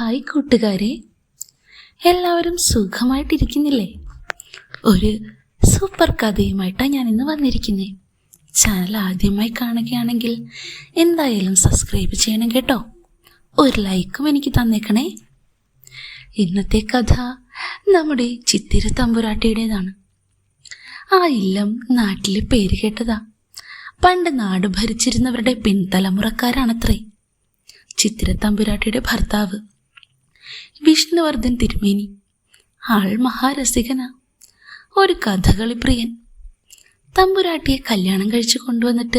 Hi കൂട്ടുകാരെ. എല്ലാവരും സുഖമായിട്ടിരിക്കുന്നില്ലേ? ഒരു സൂപ്പർ കഥയുമായിട്ടാണ് ഞാൻ ഇന്ന് വന്നിരിക്കുന്നത് ചാനൽ ആദ്യമായി കാണുകയാണെങ്കിൽ എന്തായാലും സബ്സ്ക്രൈബ് ചെയ്യണം കേട്ടോ. ഒരു ലൈക്കും എനിക്ക് തന്നേക്കണേ. ഇന്നത്തെ കഥ നമ്മുടെ ചിത്തിര തമ്പുരാട്ടിയുടേതാണ്. ആ ഇല്ലം നാട്ടിൽ പേര് കേട്ടതാ. പണ്ട് നാട് ഭരിച്ചിരുന്നവരുടെ പിൻതലമുറക്കാരാണത്രേ. ചിത്തിര തമ്പുരാട്ടിയുടെ ഭർത്താവ് വിഷ്ണുവർദ്ധൻ തിരുമേനി. ആൾ മഹാരസികന. ഒരു കഥകളി പ്രിയൻ തമ്പുരാട്ടിയെ കല്യാണം കഴിച്ചു കൊണ്ടുവന്നിട്ട്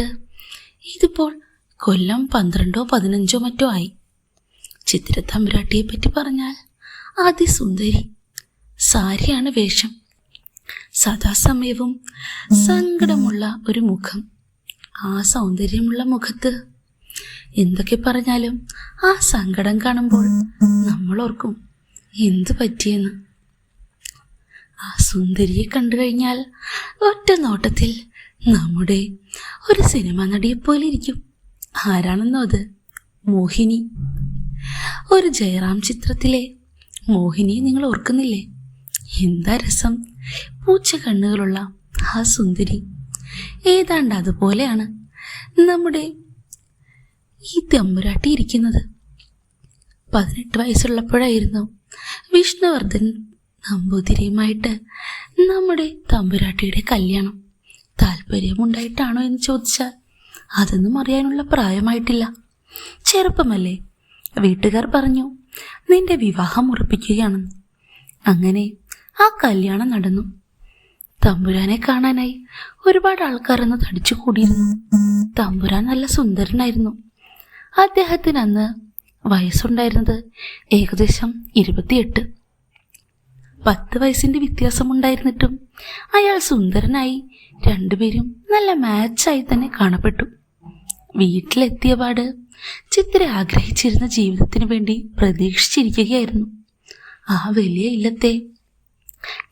ഇതിപ്പോൾ കൊല്ലം പന്ത്രണ്ടോ പതിനഞ്ചോ മറ്റോ ആയി. ചിത്ര തമ്പുരാട്ടിയെ പറ്റി പറഞ്ഞാൽ അതിസുന്ദരി. സാരിയാണ് വേഷം. സദാസമയവും സങ്കടമുള്ള ഒരു മുഖം. ആ സൗന്ദര്യമുള്ള മുഖത്ത് എന്തൊക്കെ പറഞ്ഞാലും ആ സങ്കടം കാണുമ്പോൾ നമ്മൾ ഓർക്കും എന്തു പറ്റിയെന്ന്? ആ സുന്ദരിയെ കണ്ടു കഴിഞ്ഞാൽ ഒറ്റ നോട്ടത്തിൽ നമ്മുടെ ഒരു സിനിമ നടിയെ പോലെ ഇരിക്കും. ആരാണെന്നോ അത്? മോഹിനി. ഒരു ജയറാം ചിത്രത്തിലെ മോഹിനിയെ നിങ്ങൾ ഓർക്കുന്നില്ലേ? എന്താ രസം? പൂച്ച കണ്ണുകളുള്ള ആ സുന്ദരി. ഏതാണ്ട് അതുപോലെയാണ് നമ്മുടെ ഈ തമ്പുരാട്ടി ഇരിക്കുന്നത്? പതിനെട്ട് വയസ്സുള്ളപ്പോഴായിരുന്നു വിഷ്ണുവർദ്ധൻ നമ്പൂതിരിയുമായിട്ട് നമ്മുടെ തമ്പുരാട്ടിയുടെ കല്യാണം. താല്പര്യമുണ്ടായിട്ടാണോ എന്ന് ചോദിച്ചാൽ അതൊന്നും അറിയാനുള്ള പ്രായമായിട്ടില്ല. ചെറുപ്പമല്ലേ? വീട്ടുകാർ പറഞ്ഞു നിന്റെ വിവാഹം ഉറപ്പിക്കുകയാണെന്ന്. അങ്ങനെ ആ കല്യാണം നടന്നു. തമ്പുരാനെ കാണാനായി ഒരുപാട് ആൾക്കാരൊന്ന് തടിച്ചു കൂടിയിരുന്നു തമ്പുരാൻ നല്ല സുന്ദരനായിരുന്നു. അദ്ദേഹത്തിന് അന്ന് വയസ്സുണ്ടായിരുന്നത് ഏകദേശം ഇരുപത്തിയെട്ട്. പത്ത് വയസ്സിന്റെ വ്യത്യാസമുണ്ടായിരുന്നിട്ടും അയാൾ സുന്ദരനായി രണ്ടുപേരും നല്ല മാച്ചായി തന്നെ കാണപ്പെട്ടു. വീട്ടിലെത്തിയ പാട് ചിത്ര ആഗ്രഹിച്ചിരുന്ന ജീവിതത്തിനു വേണ്ടി പ്രതീക്ഷിച്ചിരിക്കുകയായിരുന്നു. ആ വലിയ ഇല്ലത്തെ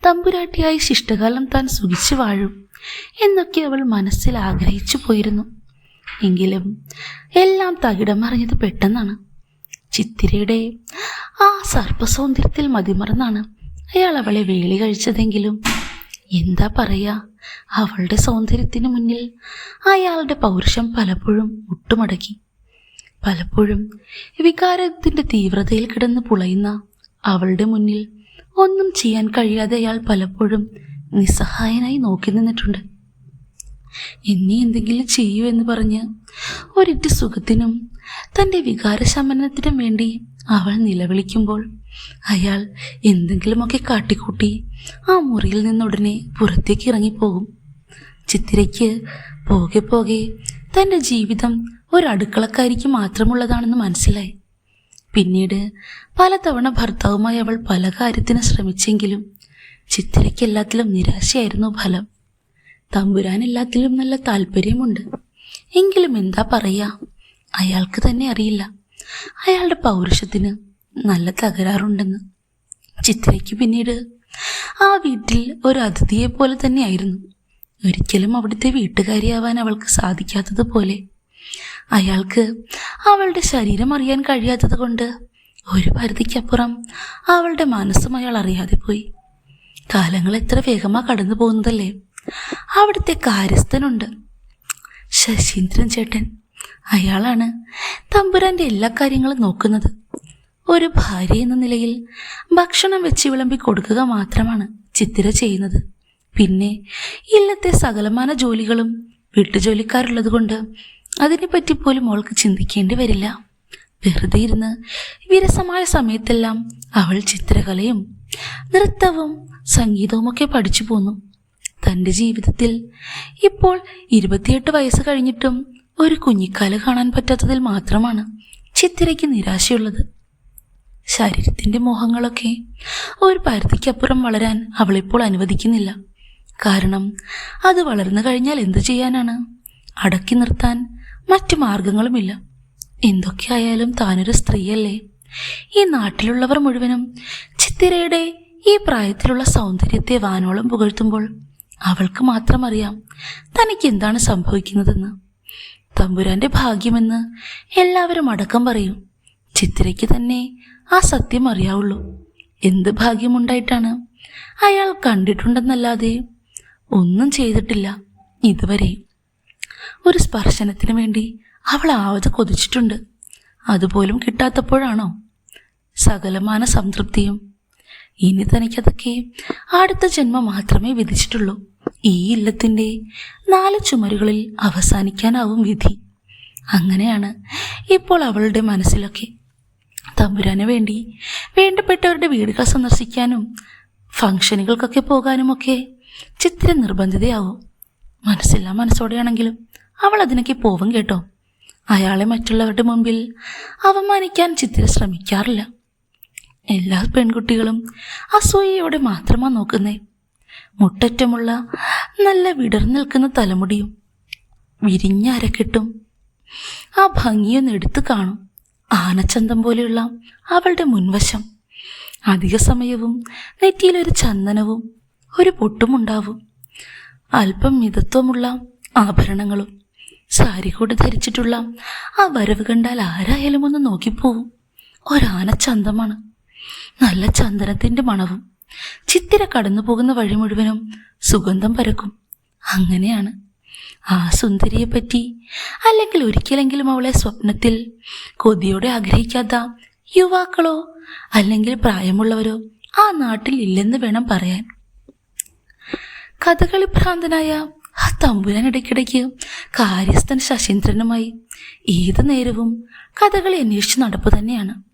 തമ്പുരാട്ടിയായി ശിഷ്ടകാലം താൻ സുഖിച്ചു വാഴും എന്നൊക്കെ അവൾ മനസ്സിൽ ആഗ്രഹിച്ചു പോയിരുന്നു. എങ്കിലും എല്ലാം തകിടം മറിഞ്ഞത് പെട്ടെന്നാണ്. ചിത്തിരയുടെ ആ സർപ്പസൗന്ദര്യത്തിൽ മതിമറന്നാണ് അയാൾ അവളെ വേളി കഴിച്ചതെങ്കിലും. എന്താ പറയുക അവളുടെ സൗന്ദര്യത്തിന് മുന്നിൽ അയാളുടെ പൗരുഷം പലപ്പോഴും മുട്ടുമടക്കി പലപ്പോഴും വികാരത്തിന്റെ തീവ്രതയിൽ കിടന്ന് പുളയുന്ന അവളുടെ മുന്നിൽ ഒന്നും ചെയ്യാൻ കഴിയാതെ അയാൾ പലപ്പോഴും നിസ്സഹായനായി നോക്കി നിന്നിട്ടുണ്ട്. എന്നെ എന്തെങ്കിലും ചെയ്യൂ എന്ന് പറഞ്ഞ് ഒരിറ്റ് സുഖത്തിനും തന്റെ വികാരശമനത്തിനും വേണ്ടി അവൾ നിലവിളിക്കുമ്പോൾ അയാൾ എന്തെങ്കിലുമൊക്കെ കാട്ടിക്കൂട്ടി ആ മുറിയിൽ നിന്നുടനെ പുറത്തേക്ക് ഇറങ്ങിപ്പോകും. ചിത്തിരയ്ക്ക് പോകെ പോകെ തന്റെ ജീവിതം ഒരു അടുക്കളക്കാരിക്ക് മാത്രമുള്ളതാണെന്ന് മനസ്സിലായി. പിന്നീട് പലതവണ ഭർത്താവുമായി അവൾ പല കാര്യത്തിന് ശ്രമിച്ചെങ്കിലും ചിത്തിരയ്ക്ക് എല്ലാത്തിലും നിരാശയായിരുന്നു ഫലം. തമ്പുരാൻ എല്ലാത്തിലും നല്ല താല്പര്യമുണ്ട്. എങ്കിലും എന്താ പറയാ? അയാൾക്ക് തന്നെ അറിയില്ല. അയാളുടെ പൗരുഷത്തിന് നല്ല തകരാറുണ്ടെന്ന്. ചിത്രയ്ക്ക് പിന്നീട് ആ വീട്ടിൽ ഒരു അതിഥിയെ പോലെ തന്നെയായിരുന്നു. ഒരിക്കലും അവിടുത്തെ വീട്ടുകാരിയാവാൻ അവൾക്ക് സാധിക്കാത്തതുപോലെ. അയാൾക്ക് അവളുടെ ശരീരം അറിയാൻ കഴിയാത്തത് കൊണ്ട് ഒരു പരിധിക്കപ്പുറം അവളുടെ മനസ്സും അയാൾ അറിയാതെ പോയി. കാലങ്ങൾ എത്ര വേഗമാ കടന്നു പോകുന്നതല്ലേ അവിടുത്തെ കാര്യസ്ഥനുണ്ട്. ശശീന്ദ്രൻ ചേട്ടൻ. അയാളാണ് തമ്പുരാന്റെ എല്ലാ കാര്യങ്ങളും നോക്കുന്നത്. ഒരു ഭാര്യ എന്ന നിലയിൽ ഭക്ഷണം വെച്ച് വിളമ്പി കൊടുക്കുക മാത്രമാണ് ചിത്തിര ചെയ്യുന്നത്. പിന്നെ ഇല്ലത്തെ സകലമാന ജോലികളും വീട്ടുജോലിക്കാരുള്ളത് കൊണ്ട് അതിനെപ്പറ്റി പോലും അവൾക്ക് ചിന്തിക്കേണ്ടി വരില്ല. വെറുതെ ഇരുന്ന് വിരസമായ സമയത്തെല്ലാം അവൾ ചിത്രകലയും നൃത്തവും സംഗീതവുമൊക്കെ പഠിച്ചു പോന്നു. തന്റെ ജീവിതത്തിൽ. ഇപ്പോൾ ഇരുപത്തിയെട്ട് വയസ്സ് കഴിഞ്ഞിട്ടും ഒരു കുഞ്ഞിക്കാൽ കാണാൻ പറ്റാത്തതിൽ മാത്രമാണ് ചിത്തിരയ്ക്ക് നിരാശയുള്ളത്. ശരീരത്തിന്റെ മോഹങ്ങളൊക്കെ ഒരു പരിധിക്കപ്പുറം വളരാൻ അവളിപ്പോൾ അനുവദിക്കുന്നില്ല. കാരണം അത് വളർന്നു കഴിഞ്ഞാൽ എന്തു ചെയ്യാനാണ്? അടക്കി നിർത്താൻ മറ്റു മാർഗങ്ങളുമില്ല. എന്തൊക്കെയായാലും താനൊരു സ്ത്രീയല്ലേ. ഈ നാട്ടിലുള്ളവർ മുഴുവനും ചിത്തിരയുടെ ഈ പ്രായത്തിലുള്ള സൗന്ദര്യത്തെ വാനോളം പുകഴ്ത്തുമ്പോൾ അവൾക്ക് മാത്രം അറിയാം തനിക്ക് എന്താണ് സംഭവിക്കുന്നതെന്ന്. തമ്പുരാന്റെ ഭാഗ്യമെന്ന് എല്ലാവരും അടക്കം പറയും. ചിത്രയ്ക്ക് തന്നെ ആ സത്യം അറിയാവുള്ളൂ. എന്ത് ഭാഗ്യമുണ്ടായിട്ടാണ് അയാൾ കണ്ടിട്ടുണ്ടെന്നല്ലാതെ ഒന്നും ചെയ്തിട്ടില്ല ഇതുവരെ. ഒരു സ്പർശനത്തിന് വേണ്ടി അവൾ ആവത് കൊതിച്ചിട്ടുണ്ട്. അതുപോലും കിട്ടാത്തപ്പോഴാണോ? സകലമാന സംതൃപ്തിയും ഇനി തനിക്കതൊക്കെ അടുത്ത ജന്മം മാത്രമേ വിധിച്ചിട്ടുള്ളൂ. ഈ ഇല്ലത്തിന്റെ നാല് ചുമരുകളിൽ അവസാനിക്കാനാവും വിധി. അങ്ങനെയാണ് ഇപ്പോൾ അവളുടെ മനസ്സിലൊക്കെ. തമ്പുരാന് വേണ്ടി വേണ്ടപ്പെട്ടവരുടെ വീടുകൾ സന്ദർശിക്കാനും ഫംഗ്ഷനുകൾക്കൊക്കെ പോകാനുമൊക്കെ ചിത്ര നിർബന്ധിതയാവും. മനസ്സില്ല മനസ്സോടെയാണെങ്കിലും അവൾ അതിനൊക്കെ പോവും കേട്ടോ. അയാളെ മറ്റുള്ളവരുടെ മുമ്പിൽ അവമാനിക്കാൻ ചിത്ര ശ്രമിക്കാറില്ല. എല്ലാ പെൺകുട്ടികളും അസൂയയോടെ മാത്രമാ നോക്കുന്നേ. മുട്ടറ്റമുള്ള നല്ല വിടർന്നു നിൽക്കുന്ന തലമുടിയും വിരിഞ്ഞ അരക്കെട്ടും ആ ഭംഗിയൊന്ന് എടുത്തു കാണും. ആനച്ചന്തം പോലെയുള്ള അവളുടെ മുൻവശം. അധിക സമയവും നെറ്റിയിലൊരു ചന്ദനവും ഒരു പൊട്ടുമുണ്ടാവും. അല്പം മിതത്വമുള്ള ആഭരണങ്ങളും സാരി കൂടെ ധരിച്ചിട്ടുള്ള ആ വരവ് കണ്ടാൽ ആരായാലും ഒന്ന് നോക്കിപ്പോവും. ഒരാനച്ചന്തമാണ്. നല്ല ചന്ദനത്തിന്റെ മണവും ചിത്തിര കടന്നു പോകുന്ന വഴി മുഴുവനും സുഗന്ധം പരക്കും. അങ്ങനെയാണ് ആ സുന്ദരിയെ പറ്റി അല്ലെങ്കിൽ ഒരിക്കലെങ്കിലും അവളെ സ്വപ്നത്തിൽ കൊതിയോടെ ആഗ്രഹിക്കാത്ത യുവാക്കളോ അല്ലെങ്കിൽ പ്രായമുള്ളവരോ ആ നാട്ടിൽ ഇല്ലെന്ന് വേണം പറയാൻ. കഥകളി ഭ്രാന്തനായ ആ തമ്പുരാൻ ഇടയ്ക്കിടയ്ക്ക് കാര്യസ്ഥൻ ശശീന്ദ്രനുമായി ഏത് നേരവും കഥകളി അന്വേഷിച്ച് നടപ്പ് തന്നെയാണ്.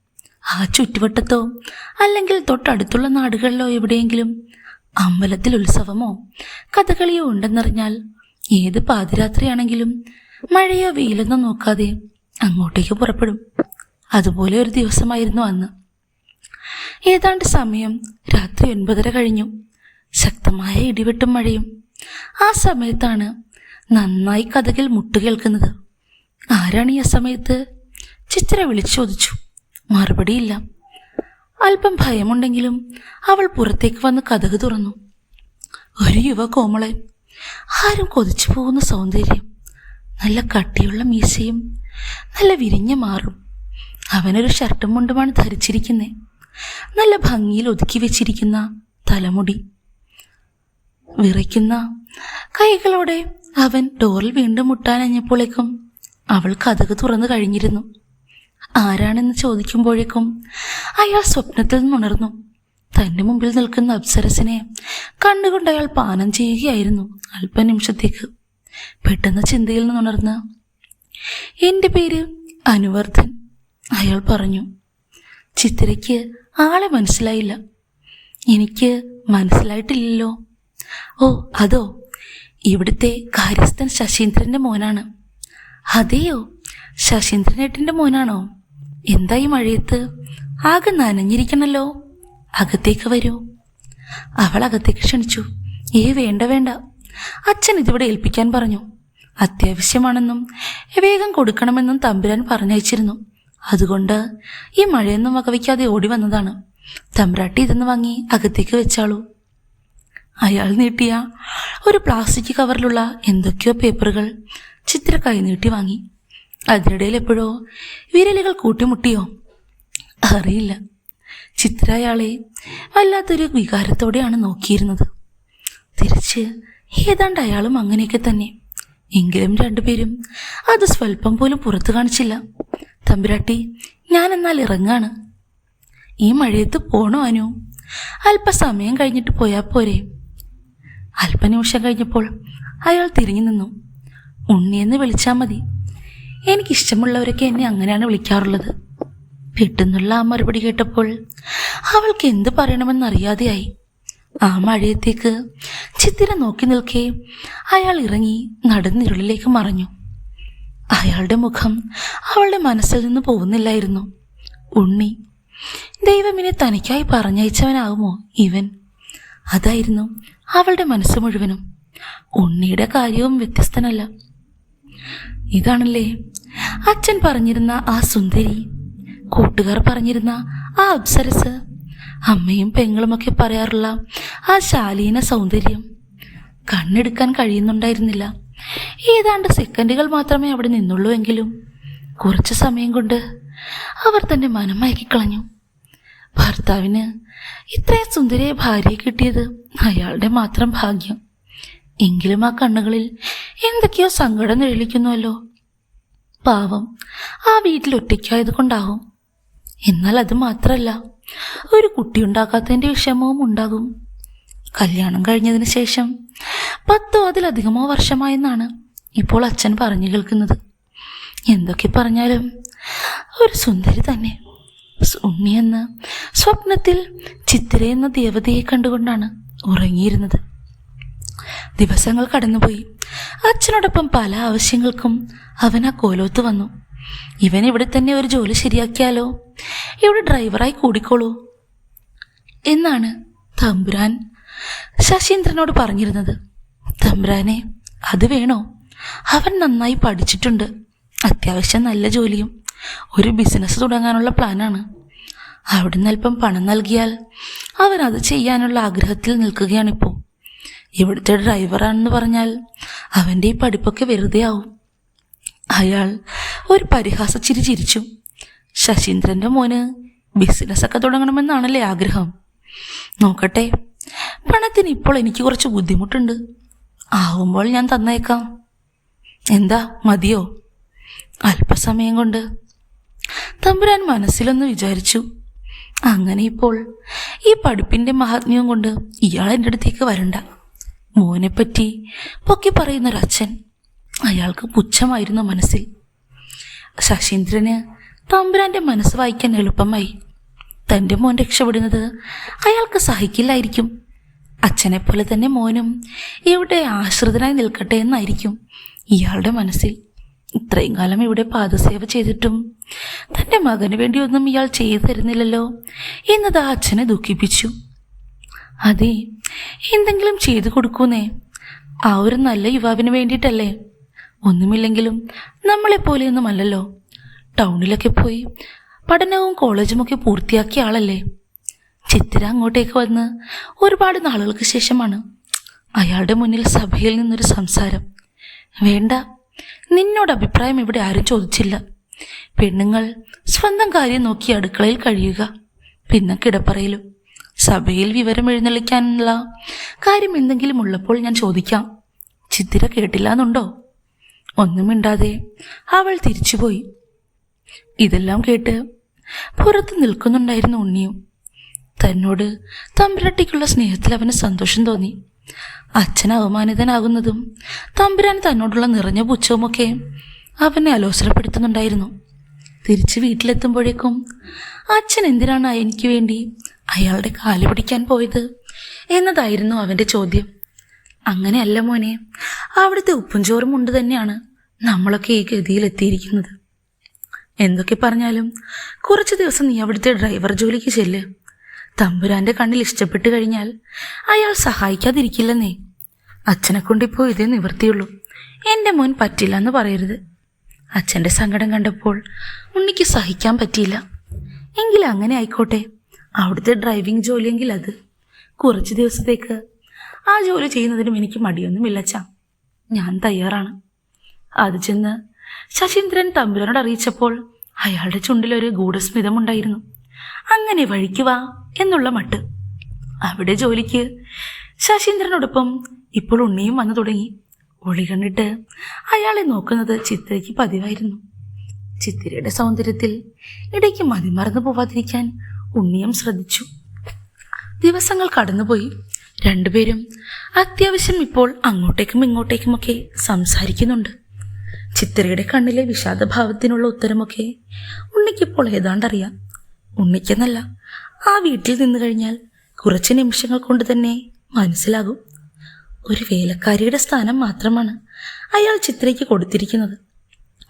ആ ചുറ്റുവട്ടത്തോ അല്ലെങ്കിൽ തൊട്ടടുത്തുള്ള നാടുകളിലോ എവിടെയെങ്കിലും അമ്പലത്തിൽ ഉത്സവമോ കഥകളിയോ ഉണ്ടെന്നറിഞ്ഞാൽ ഏത് പാതിരാത്രിയാണെങ്കിലും മഴയോ വെയിലെന്നോ നോക്കാതെ അങ്ങോട്ടേക്ക് പുറപ്പെടും. അതുപോലെ ഒരു ദിവസമായിരുന്നു അന്ന്. ഏതാണ്ട് സമയം രാത്രി ഒൻപതര കഴിഞ്ഞു. ശക്തമായ ഇടിവെട്ടും മഴയും. ആ സമയത്താണ് നന്നായി കഥകിൽ മുട്ടുകേൾക്കുന്നത്. ആരാണ് ഈ സമയത്ത്? ചിത്ര വിളിച്ചു ചോദിച്ചു മറുപടിയില്ല. അല്പം ഭയമുണ്ടെങ്കിലും അവൾ പുറത്തേക്ക് വന്ന് കഥക് തുറന്നു. ഒരു യുവ കോമളൻ ആരും കൊതിച്ചു പോകുന്ന സൗന്ദര്യം നല്ല കട്ടിയുള്ള മീശയും നല്ല വിരിഞ്ഞ മാറും. അവനൊരു ഷർട്ടും മുണ്ടുമാണ് ധരിച്ചിരിക്കുന്നത് നല്ല ഭംഗിയിൽ ഒതുക്കി വെച്ചിരിക്കുന്ന തലമുടി. വിറയ്ക്കുന്ന കൈകളോടെ അവൻ ഡോറിൽ വീണ്ടും മുട്ടാനഞ്ഞപ്പോഴേക്കും അവൾ കഥക് തുറന്നു കഴിഞ്ഞിരുന്നു. ആരാണെന്ന് ചോദിക്കുമ്പോഴേക്കും അയാൾ സ്വപ്നത്തിൽ നിന്നുണർന്നു. തന്റെ മുമ്പിൽ നിൽക്കുന്ന അപ്സരസിനെ കണ്ണുകൊണ്ട് അയാൾ പാനം ചെയ്യുകയായിരുന്നു അല്പനിമിഷത്തേക്ക്. പെട്ടെന്ന് ചിന്തയിൽ നിന്നുണർന്ന് എന്റെ പേര് അനുവർദ്ധൻ അയാൾ പറഞ്ഞു. ചിത്രയ്ക്ക് ആളെ മനസ്സിലായില്ല. എനിക്ക് മനസ്സിലായിട്ടില്ലല്ലോ. ഓ അതോ? ഇവിടുത്തെ കാര്യസ്ഥൻ ശശീന്ദ്രന്റെ മോനാണ്. അതെയോ? ശശീന്ദ്രനേട്ടന്റെ മോനാണോ? എന്തായി മഴയത്ത്? ആകെ നനഞ്ഞിരിക്കണല്ലോ. അകത്തേക്ക് വരൂ. അവൾ അകത്തേക്ക് ക്ഷണിച്ചു. ഏ വേണ്ട വേണ്ട. അച്ഛൻ ഇതിവിടെ ഏൽപ്പിക്കാൻ പറഞ്ഞു. അത്യാവശ്യമാണെന്നും വേഗം കൊടുക്കണമെന്നും തമ്പുരാൻ പറഞ്ഞയച്ചിരുന്നു. അതുകൊണ്ട് ഈ മഴയൊന്നും വകവയ്ക്കാതെ ഓടി വന്നതാണ്. തമ്പ്രാട്ടി ഇതെന്ന് വാങ്ങി അകത്തേക്ക് വെച്ചാളൂ. അയാൾ നീട്ടിയ ഒരു പ്ലാസ്റ്റിക് കവറിലുള്ള എന്തൊക്കെയോ പേപ്പറുകൾ ചിത്ര കൈനീട്ടി വാങ്ങി. അതിനിടയിൽ എപ്പോഴോ വിരലുകൾ കൂട്ടിമുട്ടിയോ? അറിയില്ല. ചിത്രയാളെ വല്ലാത്തൊരു വികാരത്തോടെയാണ് നോക്കിയിരുന്നത്. തിരിച്ച് ഏതാണ്ട് അയാളും അങ്ങനെയൊക്കെ തന്നെ. എങ്കിലും രണ്ടുപേരും അത് സ്വല്പം പോലും പുറത്തു കാണിച്ചില്ല. തമ്പുരാട്ടി ഞാൻ എന്നാൽ ഇറങ്ങാണ്. ഈ മഴയത്ത് പോണോ അനു? അല്പസമയം കഴിഞ്ഞിട്ട് പോയാൽ പോരെ. അല്പനിമിഷം കഴിഞ്ഞപ്പോൾ അയാൾ തിരിഞ്ഞു നിന്നു ഉണ്ണിയെന്ന് വിളിച്ചാൽ മതി. എനിക്കിഷ്ടമുള്ളവരൊക്കെ എന്നെ അങ്ങനെയാണ് വിളിക്കാറുള്ളത്. പെട്ടെന്നുള്ള ആ മറുപടി കേട്ടപ്പോൾ അവൾക്ക് എന്ത് പറയണമെന്നറിയാതെയായി. ആ മഴയത്തേക്ക് ചിത്തിര നോക്കി നിൽക്കെ അയാൾ ഇറങ്ങി നടന്നിരുളിലേക്ക് മറഞ്ഞു. അയാളുടെ മുഖം അവളുടെ മനസ്സിൽ നിന്ന് പോകുന്നില്ലായിരുന്നു. ഉണ്ണി ദൈവമിനെ തനിക്കായി പറഞ്ഞയച്ചവനാകുമോ ഇവൻ? അതായിരുന്നു അവളുടെ മനസ്സ് മുഴുവനും. ഉണ്ണിയുടെ കാര്യവും വ്യത്യസ്തനല്ല. ഇതാണല്ലേ അച്ഛൻ പറഞ്ഞിരുന്ന ആ സുന്ദരി കൂട്ടുകാർ പറഞ്ഞിരുന്ന ആ അപ്സരസ് അമ്മയും പെങ്ങളുമൊക്കെ പറയാറുള്ള ആ ശാലീന സൗന്ദര്യം കണ്ണെടുക്കാൻ കഴിയുന്നുണ്ടായിരുന്നില്ല. ഏതാണ്ട് സെക്കൻഡുകൾ മാത്രമേ അവിടെ നിന്നുള്ളൂ എങ്കിലും കുറച്ച് സമയം കൊണ്ട് അവർ തന്നെ മനം മയക്കിക്കളഞ്ഞു. ഭർത്താവിന് ഇത്രയും സുന്ദരിയെ ഭാര്യയെ കിട്ടിയത് അയാളുടെ മാത്രം ഭാഗ്യം. എങ്കിലും ആ കണ്ണുകളിൽ എന്തൊക്കെയോ സങ്കടം നിഴലിക്കുന്നുവല്ലോ. പാവം. ആ വീട്ടിൽ ഒറ്റയ്ക്കായത് കൊണ്ടാവും എന്നാൽ അത് മാത്രമല്ല ഒരു കുട്ടി ഉണ്ടാക്കാത്തതിന്റെ വിഷമവും ഉണ്ടാകും. കല്യാണം കഴിഞ്ഞതിന് ശേഷം പത്തോ അതിലധികമോ വർഷമായെന്നാണ് ഇപ്പോൾ അച്ഛൻ പറഞ്ഞു കേൾക്കുന്നത്. എന്തൊക്കെ പറഞ്ഞാലും ഒരു സുന്ദരി തന്നെ. ഉണ്ണി എന്ന സ്വപ്നത്തിൽ ചിത്തിര എന്ന ദേവതയെ കണ്ടുകൊണ്ടാണ് ഉറങ്ങിയിരുന്നത്. ദിവസങ്ങൾ കടന്നുപോയി. അച്ഛനോടൊപ്പം പല ആവശ്യങ്ങൾക്കും അവൻ ആ കോലോത്ത് വന്നു. ഇവൻ ഇവിടെ തന്നെ ഒരു ജോലി ശരിയാക്കിയാലോ? ഇവിടെ ഡ്രൈവറായി കൂടിക്കോളൂ. എന്നാണ് തമ്പുരാൻ ശശീന്ദ്രനോട് പറഞ്ഞിരുന്നത്. തമ്പുരാനെ അത് വേണോ? അവൻ നന്നായി പഠിച്ചിട്ടുണ്ട്. അത്യാവശ്യം നല്ല ജോലിയും ഒരു ബിസിനസ് തുടങ്ങാനുള്ള പ്ലാനാണ്. അവിടുന്ന് അല്പം പണം നൽകിയാൽ അവൻ അത് ചെയ്യാനുള്ള ആഗ്രഹത്തിൽ നിൽക്കുകയാണിപ്പോൾ. ഇവിടുത്തെ ഡ്രൈവറാണെന്ന് പറഞ്ഞാൽ അവന്റെ ഈ പഠിപ്പൊക്കെ വെറുതെ ആവും. അയാൾ ഒരു പരിഹാസ ചിരി ചിരിച്ചു. ശശീന്ദ്രന്റെ മോന് ബിസിനസ്സൊക്കെ തുടങ്ങണമെന്നാണല്ലേ ആഗ്രഹം. നോക്കട്ടെ പണത്തിന് ഇപ്പോൾ എനിക്ക് കുറച്ച് ബുദ്ധിമുട്ടുണ്ട്. ആവുമ്പോൾ ഞാൻ തന്നേക്കാം. എന്താ മതിയോ? അല്പസമയം കൊണ്ട്. തമ്പുരാൻ മനസ്സിലൊന്ന് വിചാരിച്ചു. അങ്ങനെ ഇപ്പോൾ ഈ പഠിപ്പിന്റെ മഹാത്മ്യം കൊണ്ട് ഇയാൾ എന്റെ അടുത്തേക്ക് വരണ്ട. മോനെപ്പറ്റി പൊക്കി പറയുന്നൊരച്ഛൻ അയാൾക്ക് പുച്ഛമായിരുന്നു മനസ്സിൽ. ശശീന്ദ്രന് തമ്പുരാന്റെ മനസ്സ് വായിക്കാൻ എളുപ്പമായി. തന്റെ മോൻ രക്ഷപ്പെടുന്നത് അയാൾക്ക് സഹിക്കില്ലായിരിക്കും. അച്ഛനെ പോലെ തന്നെ മോനും ഇവിടെ ആശ്രിതനായി നിൽക്കട്ടെ എന്നായിരിക്കും ഇയാളുടെ മനസ്സിൽ. ഇത്രയും കാലം ഇവിടെ പാദസേവ ചെയ്തിട്ടും തന്റെ മകന് വേണ്ടിയൊന്നും ഇയാൾ ചെയ്തു തരുന്നില്ലല്ലോ എന്നത് ആ അച്ഛനെ ദുഃഖിപ്പിച്ചു. അതെ എന്തെങ്കിലും ചെയ്തു കൊടുക്കൂന്നേ. ആ ഒരു നല്ല യുവാവിന് വേണ്ടിയിട്ടല്ലേ. ഒന്നുമില്ലെങ്കിലും നമ്മളെപ്പോലെയൊന്നുമല്ലല്ലോ. ടൗണിലൊക്കെ പോയി പഠനവും കോളേജുമൊക്കെ പൂർത്തിയാക്കിയ ആളല്ലേ. ചിത്തിര അങ്ങോട്ടേക്ക് വന്ന് ഒരുപാട് നാളുകൾക്ക് ശേഷമാണ് അയാളുടെ മുന്നിൽ സഭയിൽ നിന്നൊരു സംസാരം. വേണ്ട നിന്നോട് അഭിപ്രായം ഇവിടെ ആരും ചോദിച്ചില്ല. പെണ്ണുങ്ങൾ സ്വന്തം കാര്യം നോക്കി അടുക്കളയിൽ കഴിയുക പിന്നെ കിടപ്പറയിലും. സഭയിൽ വിവരം എഴുന്നള്ളിക്കാനുള്ള കാര്യം എന്തെങ്കിലും ഉള്ളപ്പോൾ ഞാൻ ചോദിക്കാം. ചിത്തിര കേട്ടില്ല എന്നുണ്ടോ ഒന്നും മിണ്ടാതെ അവൾ തിരിച്ചുപോയി. ഇതെല്ലാം കേട്ട് പുറത്ത് നിൽക്കുന്നുണ്ടായിരുന്നു ഉണ്ണിയും. തന്നോട് തമ്പുരാട്ടിക്കുള്ള സ്നേഹത്തിൽ അവന് സന്തോഷം തോന്നി. അച്ഛൻ അവമാനിതനാകുന്നതും തമ്പുരാൻ തന്നോടുള്ള നിറഞ്ഞ പുച്ഛവുമൊക്കെ അവനെ അലോസരപ്പെടുത്തുന്നുണ്ടായിരുന്നു. തിരിച്ച് വീട്ടിലെത്തുമ്പോഴേക്കും അച്ഛൻ എന്തിനാണ് എനിക്ക് വേണ്ടി അയാളുടെ കാൽ പിടിക്കാൻ പോയത്? എന്നതായിരുന്നു അവന്റെ ചോദ്യം. അങ്ങനെയല്ല മോനെ അവിടുത്തെ ഉപ്പും ചോറും ഉണ്ട് തന്നെയാണ് നമ്മളൊക്കെ ഈ ഗതിയിൽ എത്തിയിരിക്കുന്നത്. എന്തൊക്കെ പറഞ്ഞാലും കുറച്ച് ദിവസം നീ അവിടുത്തെ ഡ്രൈവർ ജോലിക്ക് ചെല്ല്. തമ്പുരാന്റെ കണ്ണിൽ ഇഷ്ടപ്പെട്ട് കഴിഞ്ഞാൽ അയാൾ സഹായിക്കാതിരിക്കില്ലെന്നേ. അച്ഛനെ കൊണ്ടിപ്പോൾ ഇതേ നിവൃത്തിയുള്ളൂ. എന്റെ മോൻ പറ്റില്ല എന്ന് പറയരുത്. അച്ഛന്റെ സങ്കടം കണ്ടപ്പോൾ ഉണ്ണിക്ക് സഹിക്കാൻ പറ്റിയില്ല. എങ്കിൽ അങ്ങനെ ആയിക്കോട്ടെ. അവിടുത്തെ ഡ്രൈവിംഗ് ജോലിയെങ്കിൽ അത് കുറച്ച് ദിവസത്തേക്ക് ആ ജോലി ചെയ്യുന്നതിനും എനിക്ക് മടിയൊന്നുമില്ല ചാ ഞാൻ തയ്യാറാണ്. അത് ചെന്ന് ശശീന്ദ്രൻ തമ്പുരനോട് അറിയിച്ചപ്പോൾ അയാളുടെ ചുണ്ടിലൊരു ഗൂഢസ്മിതമുണ്ടായിരുന്നു. അങ്ങനെ വഴിക്ക് വാ എന്നുള്ള മട്ട്. അവിടെ ജോലിക്ക് ശശീന്ദ്രനോടൊപ്പം ഇപ്പോൾ ഉണ്ണിയും വന്നു തുടങ്ങി. ഒളി കണ്ടിട്ട് അയാളെ നോക്കുന്നത് ചിത്രയ്ക്ക് പതിവായിരുന്നു. ചിത്രയുടെ സൗന്ദര്യത്തിൽ ഇടയ്ക്ക് മതിമറന്നു പോവാതിരിക്കാൻ ഉണ്ണിയും ശ്രദ്ധിച്ചു. ദിവസങ്ങൾ കടന്നുപോയി. രണ്ടുപേരും അത്യാവശ്യം ഇപ്പോൾ അങ്ങോട്ടേക്കും ഇങ്ങോട്ടേക്കുമൊക്കെ സംസാരിക്കുന്നുണ്ട്. ചിത്രയുടെ കണ്ണിലെ വിഷാദഭാവത്തിനുള്ള ഉത്തരമൊക്കെ ഉണ്ണിക്കിപ്പോൾ ഏതാണ്ടറിയാം. ഉണ്ണിക്കെന്നല്ല ആ വീട്ടിൽ നിന്ന് കഴിഞ്ഞാൽ കുറച്ച് നിമിഷങ്ങൾ കൊണ്ട് തന്നെ മനസ്സിലാകും. ഒരു വേലക്കാരിയുടെ സ്ഥാനം മാത്രമാണ് അയാൾ ചിത്രയ്ക്ക് കൊടുത്തിരിക്കുന്നത്.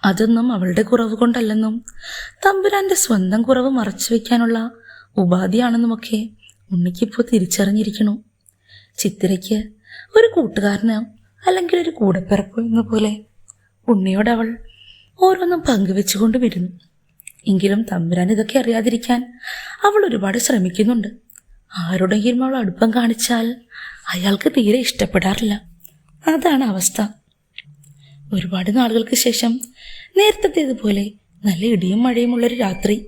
അതൊന്നും അവളുടെ കുറവ് കൊണ്ടല്ലെന്നും തമ്പുരാന്റെ സ്വന്തം കുറവ് മറച്ചു വയ്ക്കാനുള്ള ഉപാധിയാണെന്നുമൊക്കെ ഉണ്ണിക്കിപ്പോൾ തിരിച്ചറിഞ്ഞിരിക്കണു. ചിത്രയ്ക്ക് ഒരു കൂട്ടുകാരനോ അല്ലെങ്കിൽ ഒരു കൂടപ്പിറപ്പോ എന്ന പോലെ ഉണ്ണിയോട് അവൾ ഓരോന്നും പങ്കുവെച്ചുകൊണ്ട് വരുന്നു. എങ്കിലും തമ്പുരാൻ ഇതൊക്കെ അറിയാതിരിക്കാൻ അവൾ ഒരുപാട് ശ്രമിക്കുന്നുണ്ട്. ആരോടെങ്കിലും അവൾ അടുപ്പം കാണിച്ചാൽ അയാൾക്ക് തീരെ ഇഷ്ടപ്പെടാറില്ല. അതാണ് അവസ്ഥ. ഒരുപാട് നാളുകൾക്ക് ശേഷം നേരത്തേതുപോലെ നല്ല ഇടിയും മഴയുമുള്ളൊരു രാത്രി.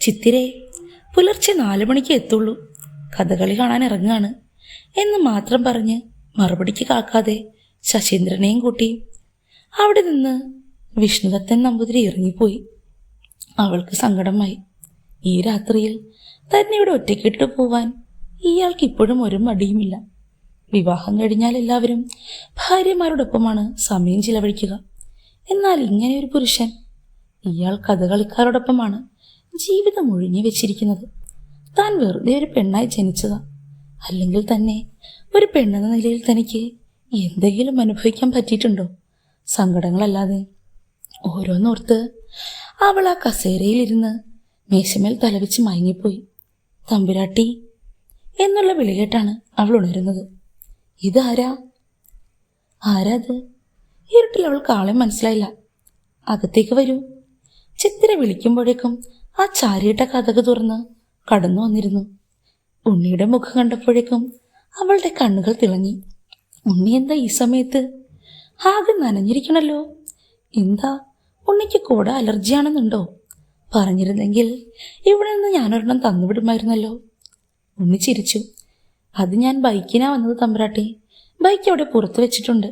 ചിത്തിരെ പുലർച്ചെ നാലു മണിക്ക് എത്തുള്ളൂ. കഥകളി കാണാൻ ഇറങ്ങാണ്. എന്ന് മാത്രം പറഞ്ഞ് മറുപടിക്ക് കാക്കാതെ ശശീന്ദ്രനെയും കൂട്ടി. അവിടെ നിന്ന് വിഷ്ണുദത്തൻ നമ്പൂതിരി ഇറങ്ങിപ്പോയി. അവൾക്ക് സങ്കടമായി. ഈ രാത്രിയിൽ തന്നെ ഇവിടെ ഒറ്റയ്ക്കിട്ട് പോവാൻ ഇയാൾക്ക് ഇപ്പോഴും ഒരു മടിയുമില്ല. വിവാഹം കഴിഞ്ഞാൽ എല്ലാവരും ഭാര്യമാരോടൊപ്പമാണ് സമയം ചിലവഴിക്കുക. എന്നാൽ ഇങ്ങനെ ഒരു പുരുഷൻ ഇയാൾ കഥകളിക്കാരോടൊപ്പമാണ് ജീവിതം ഒഴിഞ്ഞു വെച്ചിരിക്കുന്നത്. താൻ വെറുതെ ഒരു പെണ്ണായി ജനിച്ചതാ. അല്ലെങ്കിൽ തന്നെ ഒരു പെണ്ണെന്ന നിലയിൽ തനിക്ക് എന്തെങ്കിലും അനുഭവിക്കാൻ പറ്റിയിട്ടുണ്ടോ? സങ്കടങ്ങളല്ലാതെ. ഓരോന്നോർത്ത് അവൾ ആ കസേരയിലിരുന്ന് മേശമേൽ തലവെച്ച് മയങ്ങിപ്പോയി. തമ്പുരാട്ടി എന്നുള്ള വിളികേട്ടാണ് അവൾ ഉണരുന്നത്. ഇതാരാ? ആരാത് ഇരുട്ടിൽ അവൾക്ക് ആളെ മനസ്സിലായില്ല. അകത്തേക്ക് വരൂ. ചിത്തിര വിളിക്കുമ്പോഴേക്കും ആ ചാരിയിട്ട കഥക് തുറന്ന് കടന്നു വന്നിരുന്നു. ഉണ്ണിയുടെ മുഖം കണ്ടപ്പോഴേക്കും അവളുടെ കണ്ണുകൾ തിളങ്ങി. ഉണ്ണി എന്താ ഈ സമയത്ത്? ആകെ നനഞ്ഞിരിക്കണല്ലോ. എന്താ? ഉണ്ണിക്ക് കൂടെ അലർജിയാണെന്നുണ്ടോ? പറഞ്ഞിരുന്നെങ്കിൽ ഇവിടെ നിന്ന് ഞാനൊരെണ്ണം തന്നുവിടുമായിരുന്നല്ലോ. ഉണ്ണി ചിരിച്ചു. അത് ഞാൻ ബൈക്കിനാ വന്നത് തമ്പുരാട്ടി. ബൈക്ക് അവിടെ പുറത്ത് വെച്ചിട്ടുണ്ട്.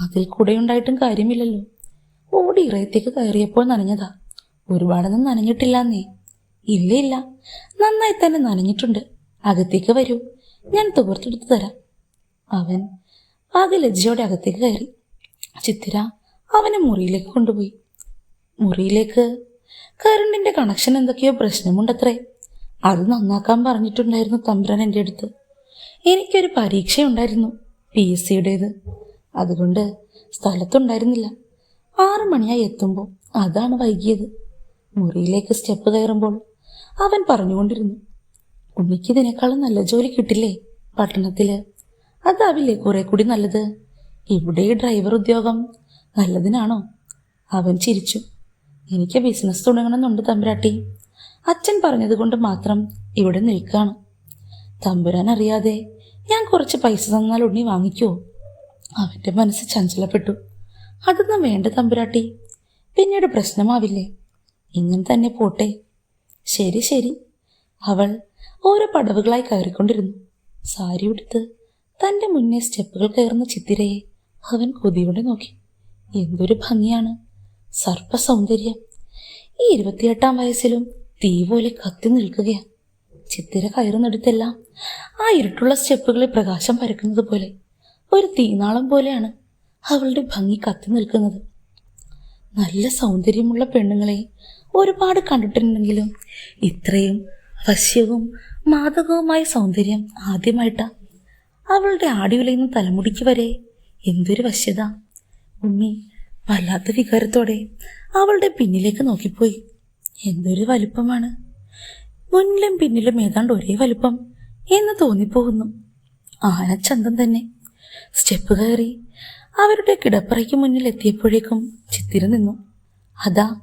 അതിൽ കൂടെ ഉണ്ടായിട്ടും കാര്യമില്ലല്ലോ. ഓടി ഇറയത്തേക്ക് കയറിയപ്പോൾ നനഞ്ഞതാ. ഒരുപാടൊന്നും നനഞ്ഞിട്ടില്ലാന്നേ ഇല്ല ഇല്ല. നന്നായി തന്നെ നനഞ്ഞിട്ടുണ്ട്. അകത്തേക്ക് വരൂ. ഞാൻ തുകർത്തെടുത്തു തരാം. അവൻ ആകെ ലജ്ജയോടെ അകത്തേക്ക് കയറി. ചിത്തിര അവനെ മുറിയിലേക്ക് കൊണ്ടുപോയി. മുറിയിലേക്ക് കറണ്ടിന്റെ കണക്ഷൻ എന്തൊക്കെയോ പ്രശ്നമുണ്ടത്രേ. അത് നന്നാക്കാൻ പറഞ്ഞിട്ടുണ്ടായിരുന്നു തമ്പ്രൻ എന്റെ അടുത്ത്. എനിക്കൊരു പരീക്ഷയുണ്ടായിരുന്നു പി എസ് സിയുടേത്. അതുകൊണ്ട് സ്ഥലത്തുണ്ടായിരുന്നില്ല. ആറു മണിയായി എത്തുമ്പോൾ അതാണ് വൈകിയത്. മുറിയിലേക്ക് സ്റ്റെപ്പ് കയറുമ്പോൾ അവൻ പറഞ്ഞുകൊണ്ടിരുന്നു ഉണ്ണിക്ക് ഇതിനേക്കാളും നല്ല ജോലി കിട്ടില്ലേ പട്ടണത്തിൽ? അതാവില്ലേ കുറെ കൂടി നല്ലത്? ഇവിടെ ഈ ഡ്രൈവർ ഉദ്യോഗം നല്ലതിനാണോ? അവൻ ചിരിച്ചു. എനിക്ക് ബിസിനസ് തുടങ്ങണമെന്നുണ്ട് തമ്പുരാട്ടി. അച്ഛൻ പറഞ്ഞതുകൊണ്ട് മാത്രം ഇവിടെ നിൽക്കുകയാണ് തമ്പുരാൻ അറിയാതെ ഞാൻ കുറച്ച് പൈസ തന്നാൽ ഉണ്ണി വാങ്ങിക്കുമോ അവന്റെ മനസ്സ് ചഞ്ചലപ്പെട്ടു. അതൊന്നും വേണ്ട തമ്പുരാട്ടി. പിന്നീട് പ്രശ്നമാവില്ലേ? ഇങ്ങനെ തന്നെ പോട്ടെ. ശരി ശരി. അവൾ ഓരോ പടവുകളായി കയറിക്കൊണ്ടിരുന്നു. സാരി ഉടുത്ത് തന്റെ മുന്നേ സ്റ്റെപ്പുകൾ കയറുന്ന ചിത്തിരയെ അവൻ കൊതിയോടെ നോക്കി. എന്തൊരു ഭംഗിയാണ്. സർപ്പ സൗന്ദര്യം ഈ ഇരുപത്തിയെട്ടാം വയസ്സിലും തീ പോലെ കത്തി നിൽക്കുകയാണ് ചിത്തിര കയറുന്നിടത്തെല്ലാം ആ ഇരുട്ടുള്ള സ്റ്റെപ്പുകളിൽ പ്രകാശം പരക്കുന്നത് പോലെ ഒരു തീനാളം പോലെയാണ് അവളുടെ ഭംഗി കത്തി നിൽക്കുന്നത്. നല്ല സൗന്ദര്യമുള്ള പെണ്ണുങ്ങളെ ഒരുപാട് കണ്ടിട്ടുണ്ടെങ്കിലും ഇത്രയും വശ്യവും മാതകവുമായ സൗന്ദര്യം ആദ്യമായിട്ടാ അവളുടെ ആടിയുലയുന്ന തലമുടിക്ക് വരെ എന്തൊരു വശ്യത. ഉമ്മി വല്ലാത്ത വികാരത്തോടെ അവളുടെ പിന്നിലേക്ക് നോക്കിപ്പോയി. എന്തൊരു വലുപ്പമാണ്. മുന്നിലും പിന്നിലും ഏതാണ്ട് ഒരേ വലുപ്പം എന്ന് തോന്നിപ്പോകുന്നു. ആനച്ചന്തം തന്നെ. സ്റ്റെപ്പ് കയറി അവരുടെ കിടപ്പറയ്ക്ക് മുന്നിൽ എത്തിയപ്പോഴേക്കും ചിത്തിര നിന്നു. അതാ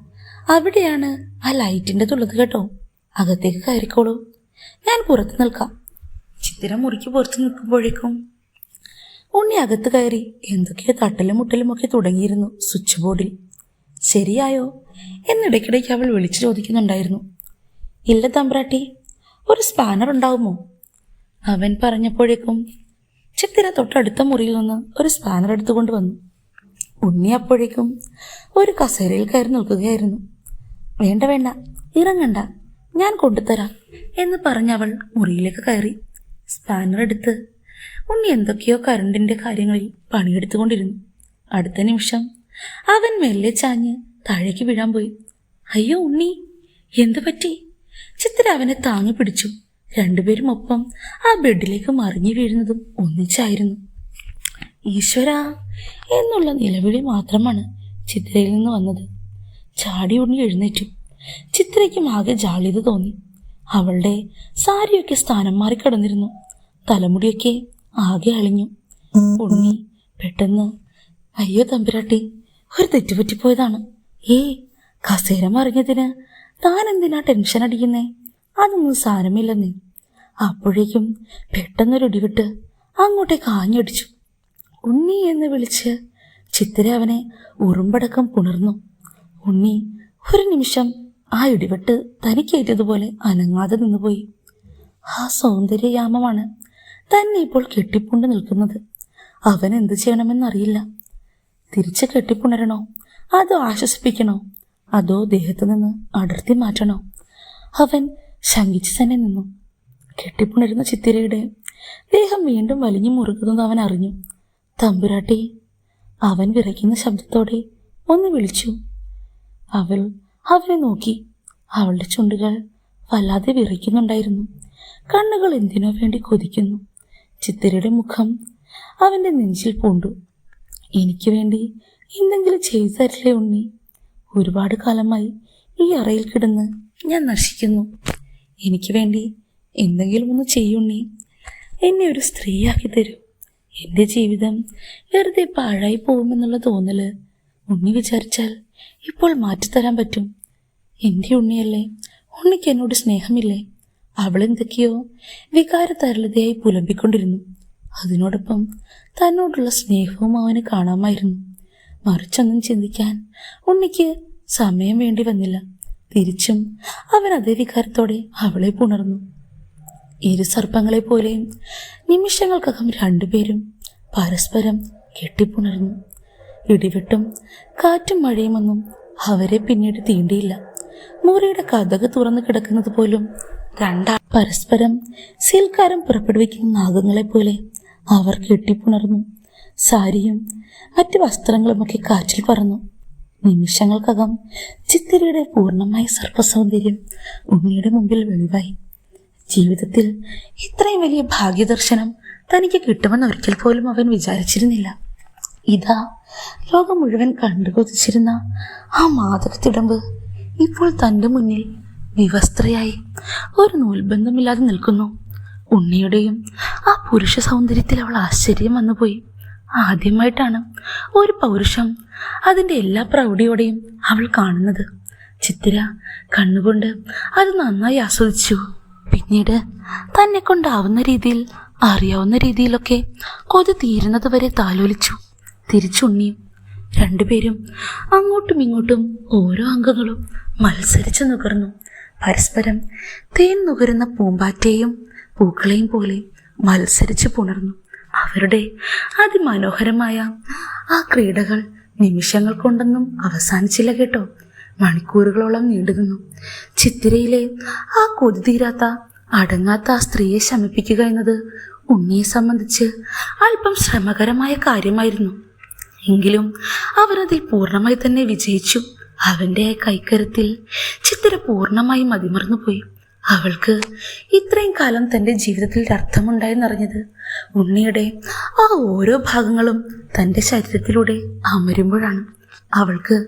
അവിടെയാണ് ആ ലൈറ്റിന്റെ തുള്ളത് കേട്ടോ. അകത്തേക്ക് കയറിക്കോളൂ. ഞാൻ പുറത്ത് നിൽക്കാം. ചിത്തിര മുറിക്ക് പുറത്ത് നിൽക്കുമ്പോഴേക്കും ഉണ്ണി അകത്ത് കയറി എന്തൊക്കെയോ തട്ടലും മുട്ടലും ഒക്കെ തുടങ്ങിയിരുന്നു സ്വിച്ച് ബോർഡിൽ. ശരിയായോ? എന്നിടയ്ക്കിടയ്ക്ക് അവൾ വിളിച്ചു ചോദിക്കുന്നുണ്ടായിരുന്നു. ഇല്ല തമ്പ്രാട്ടി ഒരു സ്പാനർ ഉണ്ടാവുമോ? അവൻ പറഞ്ഞപ്പോഴേക്കും ചിത്തിര തൊട്ടടുത്ത മുറിയിൽ നിന്ന് ഒരു സ്പാനർ എടുത്തുകൊണ്ട് വന്നു. ഉണ്ണി അപ്പോഴേക്കും ഒരു കസേരയിൽ കയറി നിൽക്കുകയായിരുന്നു. വേണ്ട വേണ്ട. ഇറങ്ങണ്ട. ഞാൻ കൊണ്ടുതരാം എന്ന് പറഞ്ഞവൾ മുറിയിലേക്ക് കയറി. സ്പാനർ എടുത്ത് ഉണ്ണി എന്തൊക്കെയോ കരണ്ടിന്റെ കാര്യങ്ങളിൽ പണിയെടുത്തുകൊണ്ടിരുന്നു. അടുത്ത നിമിഷം അവൻ മെല്ലെ ചാഞ്ഞ് താഴേക്ക് വീഴാൻ പോയി. അയ്യോ ഉണ്ണി എന്തു പറ്റി? ചിത്ര അവനെ താങ്ങി പിടിച്ചു. രണ്ടുപേരും ഒപ്പം ആ ബെഡിലേക്ക് മറിഞ്ഞു വീഴുന്നതും ഒന്നിച്ചായിരുന്നു. ഈശ്വര എന്നുള്ള നിലവിളി മാത്രമാണ് ചിത്രയിൽ നിന്ന് വന്നത്. ചാടി ഉണ്ണി എഴുന്നേറ്റു. ചിത്രയ്ക്കും ആകെ ജാള്യത തോന്നി. അവളുടെ സാരിയൊക്കെ സ്ഥാനം മാറി കിടന്നിരുന്നു. തലമുടിയൊക്കെ ആകെ അളിഞ്ഞു. ഉണ്ണി പെട്ടെന്ന് അയ്യോ തമ്പുരാട്ടി ഒരു തെറ്റുപറ്റിപ്പോയതാണ് ഏ കസേര മറിഞ്ഞതിന് താൻ എന്തിനാ ടെൻഷൻ അടിക്കുന്നേ? അതൊന്നും സാരമില്ലെന്നേ. അപ്പോഴേക്കും പെട്ടെന്നൊരു ഇടിവിട്ട് അങ്ങോട്ടേ കാഞ്ഞടിച്ചു. ഉണ്ണി എന്ന് വിളിച്ച് ചിത്തിര അവനെ ഉറുമ്പടക്കം പുണർന്നു. ഉണ്ണി ഒരു നിമിഷം ആ ഇടിവെട്ട് തനിക്കേറ്റതുപോലെ അനങ്ങാതെ നിന്നുപോയി. ആ സൗന്ദര്യയാമമാണ് തന്നെ ഇപ്പോൾ കെട്ടിപ്പുണ്ട് നിൽക്കുന്നത്. അവൻ എന്ത് ചെയ്യണമെന്നറിയില്ല. തിരിച്ച് കെട്ടിപ്പുണരണോ? അതോ ആശ്വസിപ്പിക്കണോ? അതോ ദേഹത്തു നിന്ന് അടർത്തി മാറ്റണോ? അവൻ ശങ്കിച്ചു തന്നെ നിന്നു. കെട്ടിപ്പുണരുന്ന ചിത്തിരയുടെ ദേഹം വീണ്ടും വലിഞ്ഞു മുറുകുന്നത് അവൻ അറിഞ്ഞു. തമ്പുരാട്ടി അവൻ വിറയ്ക്കുന്ന ശബ്ദത്തോടെ ഒന്ന് വിളിച്ചു. അവൾ അവനെ നോക്കി. അവളുടെ ചുണ്ടുകൾ വല്ലാതെ വിറയ്ക്കുന്നുണ്ടായിരുന്നു. കണ്ണുകൾ എന്തിനോ വേണ്ടി കൊതിക്കുന്നു. ചിത്തിരയുടെ മുഖം അവന്റെ നെഞ്ചിൽ പൂണ്ടു. എനിക്ക് വേണ്ടി എന്തെങ്കിലും ചെയ്തു തരില്ലേ ഉണ്ണി? ഒരുപാട് കാലമായി ഈ അറയിൽ കിടന്ന് ഞാൻ നശിക്കുന്നു. എനിക്ക് വേണ്ടി എന്തെങ്കിലും ഒന്ന് ചെയ്യുണ്ണി എന്നെ ഒരു സ്ത്രീയാക്കി തരൂ. എന്റെ ജീവിതം വെറുതെ പാഴായി പോകുമെന്നുള്ള തോന്നൽ ഉണ്ണി വിചാരിച്ചാൽ ഇപ്പോൾ മാറ്റിത്തരാൻ പറ്റും. എന്റെ ഉണ്ണിയല്ലേ ഉണ്ണിക്ക് എന്നോട് സ്നേഹമില്ലേ? അവളെന്തൊക്കെയോ വികാരതരളതയായി പുലമ്പിക്കൊണ്ടിരുന്നു. അതിനോടൊപ്പം തന്നോടുള്ള സ്നേഹവും അവന് കാണാമായിരുന്നു. മറിച്ചൊന്നും ചിന്തിക്കാൻ ഉണ്ണിക്ക് സമയം വേണ്ടി വന്നില്ല. തിരിച്ചും അവൻ അതേ വികാരത്തോടെ അവളെ പുണർന്നു. ഇരു സർപ്പങ്ങളെ പോലെയും നിമിഷങ്ങൾക്കകം രണ്ടുപേരും പരസ്പരം കെട്ടിപ്പുണർന്നു. ഇടിവെട്ടും കാറ്റും മഴയുമൊന്നും അവരെ പിന്നീട് തീണ്ടിയില്ല. മുറിയുടെ കഥക് തുറന്നു കിടക്കുന്നത് പോലും രണ്ടാ പരസ്പരം സീൽക്കാരം പുറപ്പെടുവിക്കുന്ന നാഗങ്ങളെ പോലെ അവർ കെട്ടിപ്പുണർന്നു. സാരിയും മറ്റ് വസ്ത്രങ്ങളുമൊക്കെ കാറ്റിൽ പറന്നു. നിമിഷങ്ങൾക്കകം ചിത്തിരയുടെ പൂർണമായ സർപ്പസൗന്ദര്യം ഉണ്ണിയുടെ മുമ്പിൽ വെളിവായി. ജീവിതത്തിൽ ഇത്രയും വലിയ ഭാഗ്യദർശനം തനിക്ക് കിട്ടുമെന്ന് ഒരിക്കൽ പോലും അവൻ വിചാരിച്ചിരുന്നില്ല. ഇതാ ലോകം മുഴുവൻ കണ്ടുകൊതിച്ചിരുന്ന ആ മാതൃത്തിടമ്പ് ഇപ്പോൾ തന്റെ മുന്നിൽ വിവസ്ത്രയായി ഒരു നൂൽബന്ധമില്ലാതെ നിൽക്കുന്നു. ഉണ്ണിയുടെയും ആ പുരുഷ സൗന്ദര്യത്തിൽ അവൾ ആശ്ചര്യം വന്നുപോയി ആദ്യമായിട്ടാണ് ഒരു പൗരുഷം അതിന്റെ എല്ലാ പ്രൗഢിയോടെയും അവൾ കാണുന്നത്. ചിത്തിര കണ്ണുകൊണ്ട് അത് നന്നായി ആസ്വദിച്ചു. പിന്നീട് തന്നെ കൊണ്ടാവുന്ന രീതിയിൽ അറിയാവുന്ന രീതിയിലൊക്കെ കൊതി തീരുന്നത് വരെ താലോലിച്ചു. തിരിച്ചുണ്ണിയും രണ്ടുപേരും അങ്ങോട്ടും ഇങ്ങോട്ടും ഓരോ അംഗങ്ങളും മത്സരിച്ച് നുകർന്നു. പരസ്പരം തേൻ നുകരുന്ന പൂമ്പാറ്റയും പൂക്കളെയും പോലെ മത്സരിച്ച് പുണർന്നു. അവരുടെ അതിമനോഹരമായ ആ ക്രീഡകൾ നിമിഷങ്ങൾ കൊണ്ടൊന്നും അവസാനിച്ചില്ല കേട്ടോ. മണിക്കൂറുകളോളം നീണ്ടുനിന്നു. ചിത്തിരയിലെ ആ കൊതി തീരാത്ത അടങ്ങാത്ത ആ സ്ത്രീയെ ശമിപ്പിക്കുക എന്നത് ഉണ്ണിയെ സംബന്ധിച്ച് അല്പം ശ്രമകരമായ കാര്യമായിരുന്നു. എങ്കിലും അവനതിൽ പൂർണമായി തന്നെ വിജയിച്ചു. അവന്റെ കൈക്കരത്തിൽ ചിത്ര ചിത്തിര അതിമർന്നു പോയി. അവൾക്ക് ഇത്രയും കാലം തന്റെ ജീവിതത്തിൽ അർത്ഥമുണ്ടായെന്നറിഞ്ഞത് ഉണ്ണിയുടെ ആ ഓരോ ഭാഗങ്ങളും തന്റെ ശരീരത്തിലൂടെ അമരുമ്പോഴാണ്. അവൾക്ക്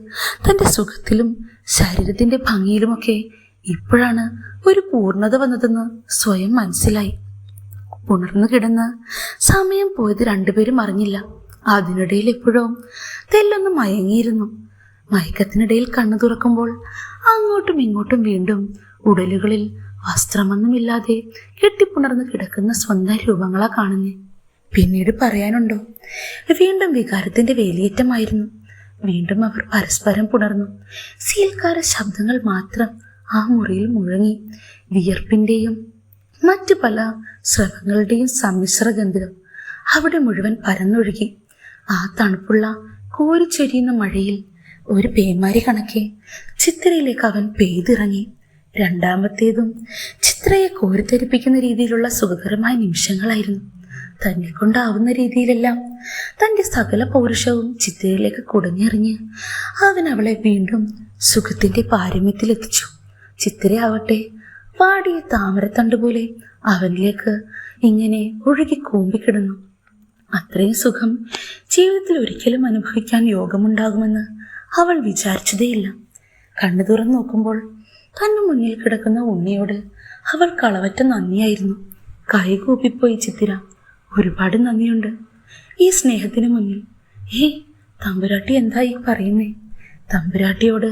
തന്റെ സുഖത്തിലും ശരീരത്തിന്റെ ഭംഗിയിലുമൊക്കെ ഇപ്പോഴാണ് ഒരു പൂർണത വന്നതെന്ന് സ്വയം മനസ്സിലായി. ഉണർന്നു കിടന്ന് സമയം പോയത് രണ്ടുപേരും അറിഞ്ഞില്ല. അതിനിടയിൽ എപ്പോഴോ തെല്ലൊന്ന് മയങ്ങിയിരുന്നു. മയക്കത്തിനിടയിൽ കണ്ണു തുറക്കുമ്പോൾ അങ്ങോട്ടും ഇങ്ങോട്ടും വീണ്ടും ഉടലുകളിൽ വസ്ത്രമൊന്നുമില്ലാതെ കെട്ടിപ്പുണർന്ന് കിടക്കുന്ന സ്വന്തം രൂപങ്ങളാ കാണുന്നേ. പിന്നീട് പറയാനുണ്ടോ വീണ്ടും വികാരത്തിന്റെ വേലിയേറ്റമായിരുന്നു. വീണ്ടും അവർ പരസ്പരം പുണർന്നു. സീൽക്കാര ശബ്ദങ്ങൾ മാത്രം ആ മുറിയിൽ മുഴങ്ങി. വിയർപ്പിന്റെയും മറ്റു പല സ്രവങ്ങളുടെയും സമ്മിശ്ര ഗന്ധം അവിടെ മുഴുവൻ പരന്നൊഴുകി. ആ തണുപ്പുള്ള കോരിച്ചൊരിയുന്ന മഴയിൽ ഒരു പേമാരി കണക്കെ ചിത്രയിലേക്ക് അവൻ പെയ്തിറങ്ങി. രണ്ടാമത്തേതും ചിത്രയെ കോരിത്തെരിപ്പിക്കുന്ന രീതിയിലുള്ള സുഖകരമായ നിമിഷങ്ങളായിരുന്നു. തന്നെ കൊണ്ടാവുന്ന രീതിയിലെല്ലാം തന്റെ സകല പൗരുഷവും ചിത്രയിലേക്ക് കുടഞ്ഞെറിഞ്ഞ് അവൻ അവളെ വീണ്ടും സുഖത്തിന്റെ പാരമ്യത്തിലെത്തിച്ചു. ചിത്രയാവട്ടെ വാടിയ താമരത്തണ്ട് പോലെ അവനിലേക്ക് ഇങ്ങനെ ഒഴുകി കൂമ്പിക്കിടന്നു. അത്രയും സുഖം ജീവിതത്തിൽ ഒരിക്കലും അനുഭവിക്കാൻ യോഗമുണ്ടാകുമെന്ന് അവൾ വിചാരിച്ചതേയില്ല. കണ്ണു തുറന്നു നോക്കുമ്പോൾ തന്നെ മുന്നിൽ കിടക്കുന്ന ഉണ്ണിയോട് അവൾ കളവറ്റ നന്ദിയായിരുന്നു. കൈകൂപ്പിപ്പോയി ചിത്തിര ഒരുപാട് നന്ദിയുണ്ട്. ഈ സ്നേഹത്തിന് മുന്നിൽ ഏ തമ്പുരാട്ടി എന്തായി പറയുന്നേ? തമ്പുരാട്ടിയോട്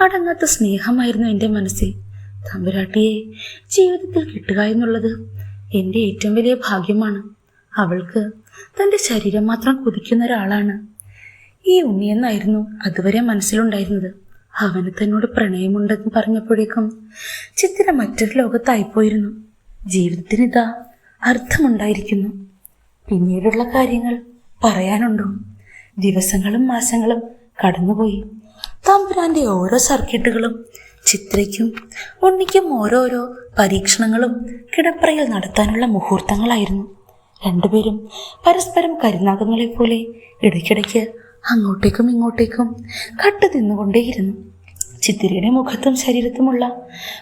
അടങ്ങാത്ത സ്നേഹമായിരുന്നു എന്റെ മനസ്സിൽ. തമ്പുരാട്ടിയെ ജീവിതത്തിൽ കിട്ടുക എന്നുള്ളത് എന്റെ ഏറ്റവും വലിയ ഭാഗ്യമാണ്. അവൾക്ക് തന്റെ ശരീരം മാത്രം കുതിക്കുന്ന ഒരാളാണ്. ഈ ഉണ്ണിയെന്നായിരുന്നു അതുവരെ മനസ്സിലുണ്ടായിരുന്നത്. അവന് തന്നോട് പ്രണയമുണ്ടെന്ന് പറഞ്ഞപ്പോഴേക്കും ചിത്തിര മറ്റൊരു ലോകത്തായിപ്പോയിരുന്നു. ജീവിതത്തിന് ഇതാ അർത്ഥമുണ്ടായിരിക്കുന്നു. പിന്നീടുള്ള കാര്യങ്ങൾ പറയാനുണ്ടോ? ദിവസങ്ങളും മാസങ്ങളും കടന്നുപോയി. തമ്പുരാന്റെ ഓരോ സർക്കിട്ടുകളും ചിത്രയ്ക്കും ഉണ്ണിക്കും ഓരോരോ പരീക്ഷണങ്ങളും കിടപ്പറയിൽ നടത്താനുള്ള മുഹൂർത്തങ്ങളായിരുന്നു. രണ്ടുപേരും പരസ്പരം കരുനാഗങ്ങളെ പോലെ ഇടയ്ക്കിടയ്ക്ക് അങ്ങോട്ടേക്കും ഇങ്ങോട്ടേക്കും കട്ട് തിന്നുകൊണ്ടേയിരുന്നു ചിത്തിരയുടെ മുഖത്തും ശരീരത്തുമുള്ള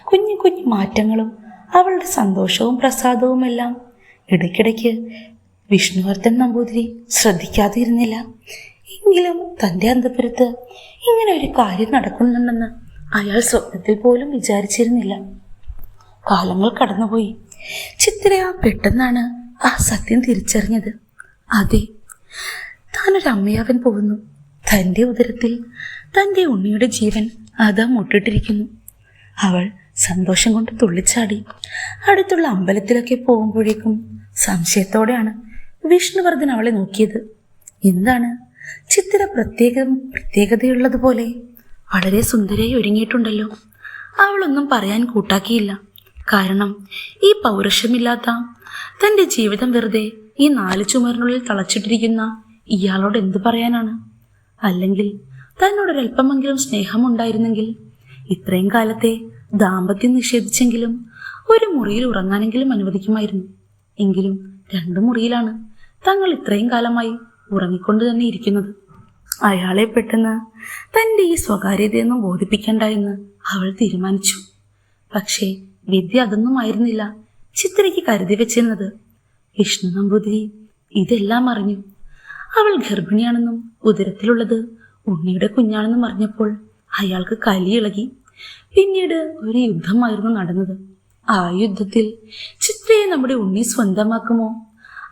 കുഞ്ഞു കുഞ്ഞു മാറ്റങ്ങളും അവളുടെ സന്തോഷവും പ്രസാദവും എല്ലാം ഇടയ്ക്കിടയ്ക്ക് വിഷ്ണുവർദ്ധൻ നമ്പൂതിരി ശ്രദ്ധിക്കാതിരുന്നില്ല. എങ്കിലും തന്റെ അന്തപുരത്ത് ഇങ്ങനെ ഒരു കാര്യം നടക്കുന്നുണ്ടെന്ന് അയാൾ സ്വപ്നത്തിൽ പോലും വിചാരിച്ചിരുന്നില്ല. കാലങ്ങൾ കടന്നുപോയി. ചിത്തിര പെട്ടെന്നാണ് ആ സത്യം തിരിച്ചറിഞ്ഞത്. അതെ താനൊരു അമ്മയാവൻ പോകുന്നു. തന്റെ ഉദരത്തിൽ തന്റെ ഉണ്ണിയുടെ ജീവൻ അതാ മുട്ടിട്ടിരിക്കുന്നു. അവൾ സന്തോഷം കൊണ്ട് തുള്ളിച്ചാടി. അടുത്തുള്ള അമ്പലത്തിലൊക്കെ പോകുമ്പോഴേക്കും സംശയത്തോടെയാണ് വിഷ്ണുവർദ്ധൻ അവളെ നോക്കിയത്. എന്താണ്? ചിത്ര പ്രത്യേകം പ്രത്യേകതയുള്ളതുപോലെ വളരെ സുന്ദരയായി ഒരുങ്ങിയിട്ടുണ്ടല്ലോ. അവളൊന്നും പറയാൻ കൂട്ടാക്കിയില്ല. കാരണം ഈ പൗരുഷമില്ലാത്ത തന്റെ ജീവിതം വെറുതെ ഈ നാല് ചുമരിനുള്ളിൽ തളച്ചിട്ടിരിക്കുന്ന ഇയാളോട് എന്തു പറയാനാണ്? അല്ലെങ്കിൽ തന്നോടൊരല്പമെങ്കിലും സ്നേഹമുണ്ടായിരുന്നെങ്കിൽ ഇത്രയും കാലത്തെ ദാമ്പത്യം നിഷേധിച്ചെങ്കിലും ഒരു മുറിയിൽ ഉറങ്ങാനെങ്കിലും അനുവദിക്കുമായിരുന്നു. എങ്കിലും രണ്ടു മുറിയിലാണ് തങ്ങൾ ഇത്രയും കാലമായി ഉറങ്ങിക്കൊണ്ട് തന്നെ ഇരിക്കുന്നത്. അയാളെ പെട്ടെന്ന് തന്റെ ഈ സ്വകാര്യതയൊന്നും ബോധിപ്പിക്കണ്ട എന്ന് അവൾ തീരുമാനിച്ചു. പക്ഷേ വിദ്യ അതൊന്നും ആയിരുന്നില്ല. ചിത്രയ്ക്ക് കരുതി വെച്ചിരുന്നത്. വിഷ്ണു നമ്പൂതിരി ഇതെല്ലാം അറിഞ്ഞു. അവൾ ഗർഭിണിയാണെന്നും ഉദരത്തിലുള്ളത് ഉണ്ണിയുടെ കുഞ്ഞാണെന്നും അറിഞ്ഞപ്പോൾ അയാൾക്ക് കലിയിളകി പിന്നീട് ഒരു യുദ്ധമായിരുന്നു നടന്നത്. ആ യുദ്ധത്തിൽ ചിത്രയെ നമ്മുടെ ഉണ്ണി സ്വന്തമാക്കുമോ?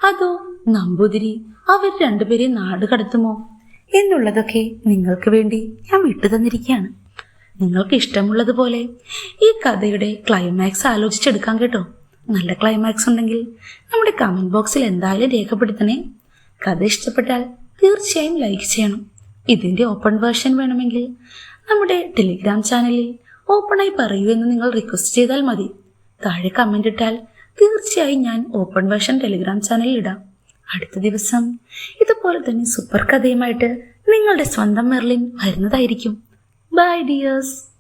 അതോ നമ്പൂതിരി അവർ രണ്ടുപേരെ നാട് കടത്തുമോ എന്നുള്ളതൊക്കെ നിങ്ങൾക്ക് വേണ്ടി ഞാൻ വിട്ടു തന്നിരിക്കുകയാണ്. നിങ്ങൾക്ക് ഇഷ്ടമുള്ളതുപോലെ ഈ കഥയുടെ ക്ലൈമാക്സ് ആലോചിച്ചെടുക്കാം കേട്ടോ. നല്ല ക്ലൈമാക്സ് ഉണ്ടെങ്കിൽ നമ്മുടെ കമന്റ് ബോക്സിൽ എന്തായാലും രേഖപ്പെടുത്തണേ. കഥ ഇഷ്ടപ്പെട്ടാൽ തീർച്ചയായും ലൈക്ക് ചെയ്യണം. ഇതിന്റെ ഓപ്പൺ വേർഷൻ വേണമെങ്കിൽ നമ്മുടെ ടെലിഗ്രാം ചാനലിൽ ഓപ്പണായി പറയൂ എന്ന് നിങ്ങൾ റിക്വസ്റ്റ് ചെയ്താൽ മതി. താഴെ കമന്റ് ഇട്ടാൽ തീർച്ചയായും ഞാൻ ഓപ്പൺ വേർഷൻ ടെലിഗ്രാം ചാനലിൽ ഇടാം. അടുത്ത ദിവസം ഇതുപോലെ തന്നെ സൂപ്പർ കഥയുമായിട്ട് നിങ്ങളുടെ സ്വന്തം മെർലിൻ വരുന്നതായിരിക്കും. Bye, dears.